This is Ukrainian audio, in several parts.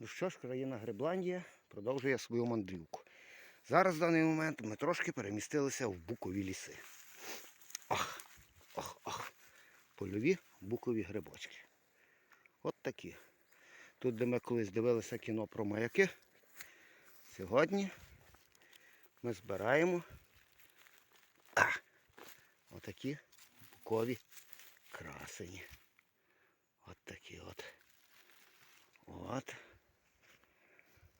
Ну що ж, країна Гребландія продовжує свою мандрівку. Зараз в даний момент ми трошки перемістилися в букові ліси. Ах, ах, ах. Польові букові грибочки. От такі. Тут, де ми колись дивилися кіно про маяки, сьогодні ми збираємо а, отакі букові красені. От такі от. От.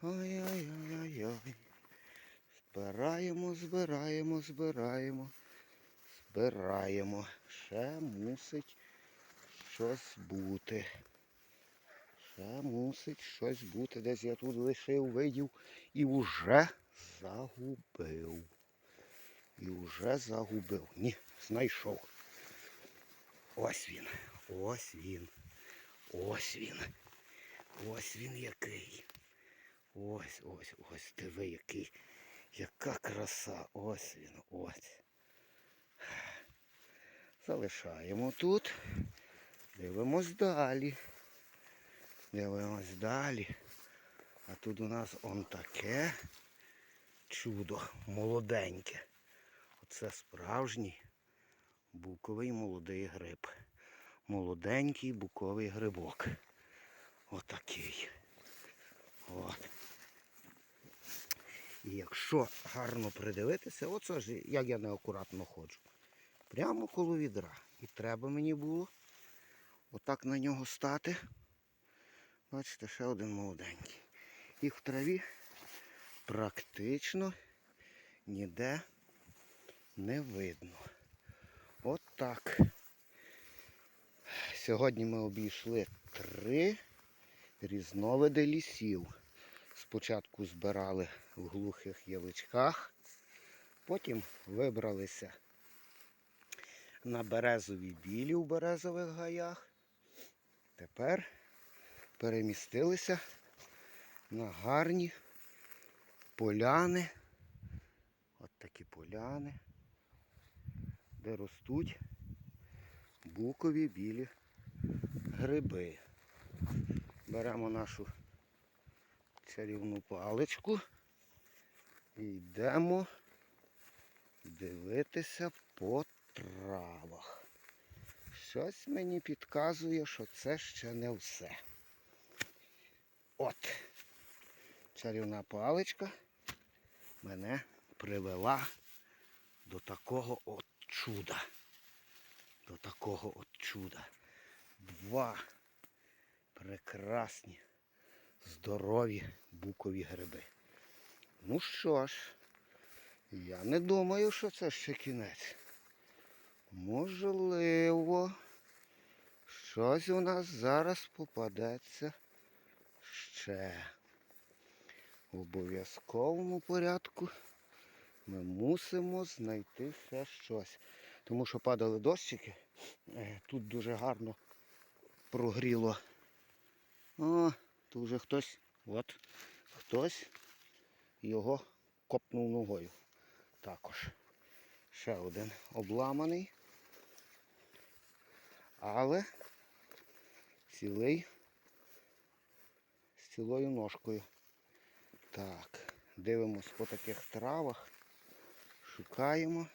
Ой-ой-ой-ой-ой. Збираємо, збираємо, збираємо. Збираємо. Ще мусить щось бути. Ще мусить щось бути. Десь я тут лишив, видів і вже загубив. І вже загубив. Ні, знайшов. Ось він. Ось він. Ось він. Ось він який. Ось, ось, ось, диви який. Яка краса. Ось він, ось. Залишаємо тут. Дивимось далі. Дивимось далі. А тут у нас он таке чудо молоденьке. Оце справжній буковий молодий гриб. Молоденький буковий грибок. Отакий. От. І якщо гарно придивитися, оце ж як я неакуратно ходжу. Прямо коло відра. І треба мені було отак на нього стати. Бачите, ще один молоденький. Їх в траві практично ніде не видно. От. Сьогодні ми обійшли три різновиди лісів. Спочатку збирали в глухих яличках, потім вибралися на березові білі в березових гаях. Тепер перемістилися на гарні поляни. От такі поляни, де ростуть букові білі гриби. Беремо нашу чарівну паличку і йдемо дивитися по травах. Щось мені підказує, що це ще не все. От, чарівна паличка мене привела до такого от чуда. До такого от чуда. Два прекрасні, здорові букові гриби. Ну що ж, я не думаю, що це ще кінець. Можливо, щось у нас зараз попадеться ще. В обов'язковому порядку ми мусимо знайти ще щось. Тому що падали дощики, е, тут дуже гарно прогріло. О, тут вже хтось, от, хтось його копнув ногою. Також. Ще один обламаний. Але цілий з цілою ножкою. Так, дивимось по таких травах. Шукаємо,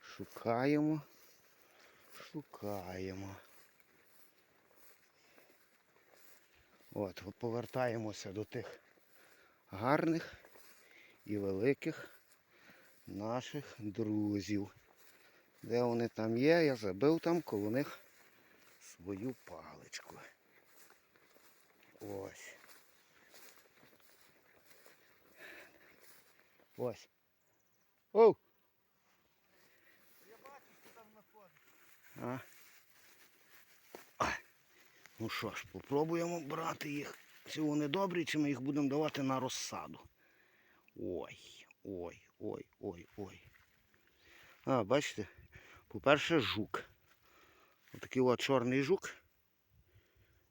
шукаємо, шукаємо. От, повертаємося до тих гарних і великих наших друзів. Де вони там є, я забив там коло них свою паличку. Ось. Ось. Оу! Я бачу, що там знаходиться. Ну що ж, попробуємо брати їх. Чи вони добрі, чи ми їх будемо давати на розсаду. Ой, ой, ой, ой, ой. А, бачите, по-перше, жук. Отакий от чорний жук.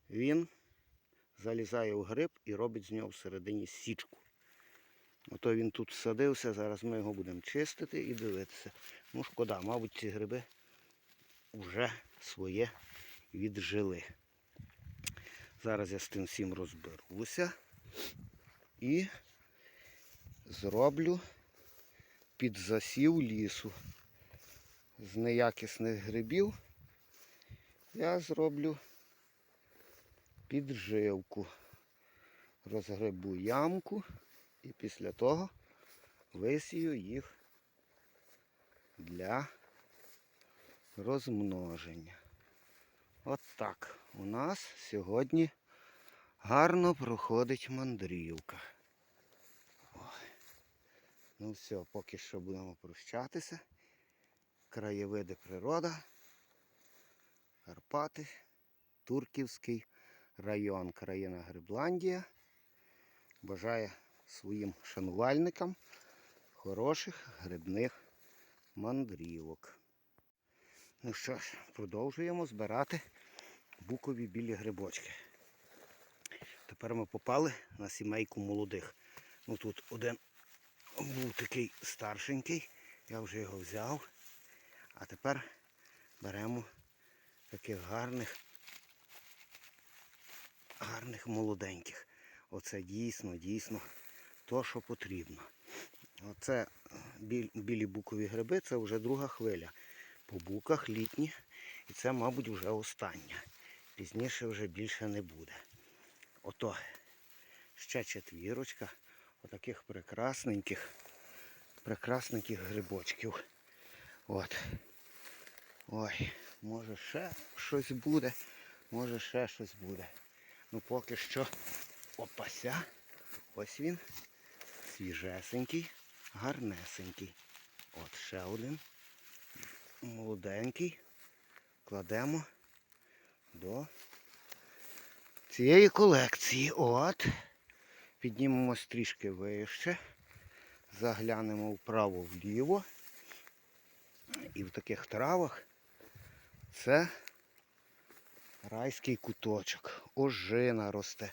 Він залізає в гриб і робить з нього всередині січку. Ото він тут садився, зараз ми його будемо чистити і дивитися. Ну, шкода, мабуть, ці гриби вже своє віджили. Зараз я з тим всім розберуся і зроблю під засів лісу. З неякісних грибів я зроблю підживку. Розгребу ямку і після того висію їх для розмноження. От так у нас сьогодні гарно проходить мандрівка. Ой. Ну все, поки що будемо прощатися. Краєвиди природа, Карпати, Турківський район, країна Грибландія. Бажає своїм шанувальникам хороших грибних мандрівок. Ну що ж, продовжуємо збирати букові білі грибочки. Тепер ми попали на сімейку молодих. Ну тут один був такий старшенький, я вже його взяв. А тепер беремо таких гарних, гарних молоденьких. Оце дійсно, дійсно то, що потрібно. Оце е, білі букові гриби, це вже друга хвиля. По буках літні. І це, мабуть, вже остання. Пізніше вже більше не буде. Ото ще четвірочка отаких прекрасненьких, прекрасненьких грибочків. От. Ой, може ще щось буде, може ще щось буде. Ну поки що опася. Ось він. Свіжесенький, гарнесенький. От ще один. Молоденький. Кладемо до цієї колекції. От. Піднімемось трішки вище. Заглянемо вправо-вліво. І в таких травах це райський куточок. Ожина росте,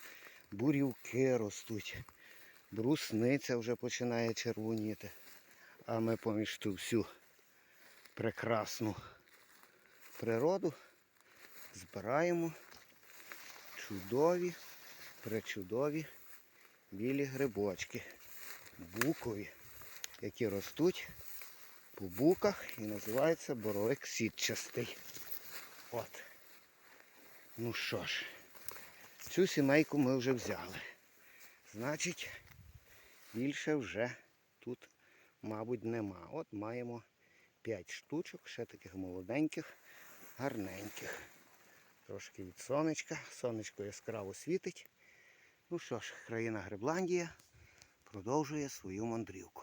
бурівки ростуть, брусниця вже починає червоніти. А ми поміж ту всю прекрасну природу збираємо чудові, пречудові білі грибочки, букові, які ростуть по буках і називається боровик сітчастий. От. Ну що ж, цю сімейку ми вже взяли. Значить, більше вже тут, мабуть, нема. От маємо 5 штучок, ще таких молоденьких, гарненьких. Трошки від сонечка. Сонечко яскраво світить. Ну що ж, країна Грибландія продовжує свою мандрівку.